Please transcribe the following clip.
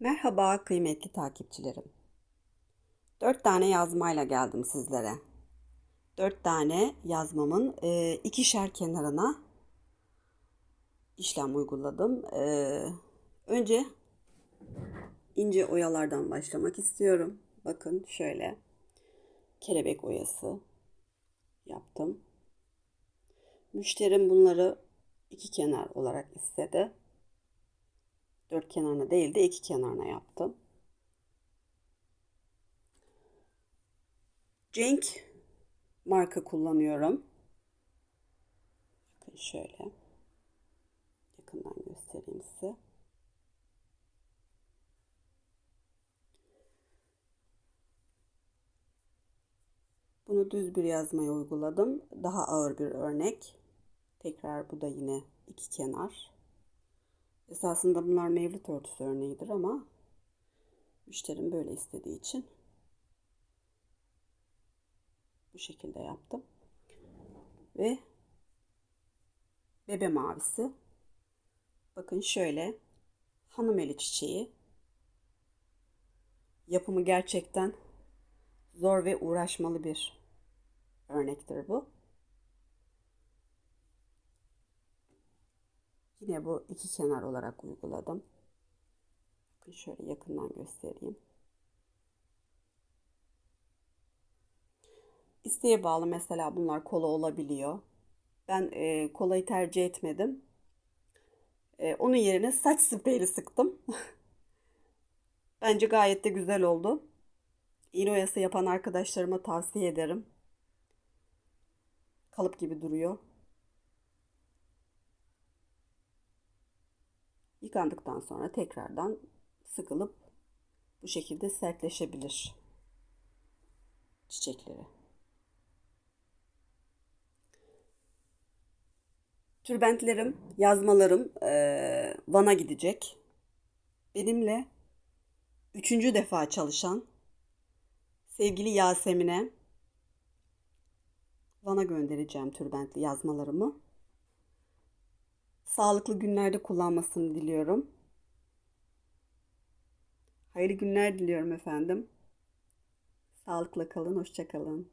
Merhaba kıymetli takipçilerim. Dört tane yazmayla geldim sizlere. Dört tane yazmamın e, ikişer kenarına işlem uyguladım. E, önce ince oyalardan başlamak istiyorum. Bakın şöyle kelebek oyası yaptım. Müşterim bunları iki kenar olarak istedi. Dört kenarına değil de iki kenarına yaptım. Cenk marka kullanıyorum. Bakın şöyle. Yakından göstereyim size. Bunu düz bir yazmaya uyguladım. Daha ağır bir örnek. Tekrar bu da yine iki kenar. Esasında bunlar mevlüt örtüsü örneğidir ama müşterim böyle istediği için bu şekilde yaptım. Ve bebe mavisi. Bakın şöyle hanım eli çiçeği. Yapımı gerçekten zor ve uğraşmalı bir örnektir bu. Yine bu iki kenar olarak uyguladım. Şöyle yakından göstereyim. İsteğe bağlı mesela bunlar kola olabiliyor. Ben e, kolayı tercih etmedim. E, onun yerine saç spreyli sıktım. Bence gayet de güzel oldu. İğne oyası yapan arkadaşlarıma tavsiye ederim. Kalıp gibi duruyor. Yıkandıktan sonra tekrardan sıkılıp bu şekilde sertleşebilir çiçekleri. Tülbentlerim, yazmalarım e, Van'a gidecek. Benimle üçüncü defa çalışan sevgili Yasemin'e Van'a göndereceğim tülbentli yazmalarımı. Sağlıklı günlerde kullanmasını diliyorum. Hayırlı günler diliyorum efendim. Sağlıkla kalın, hoşça kalın.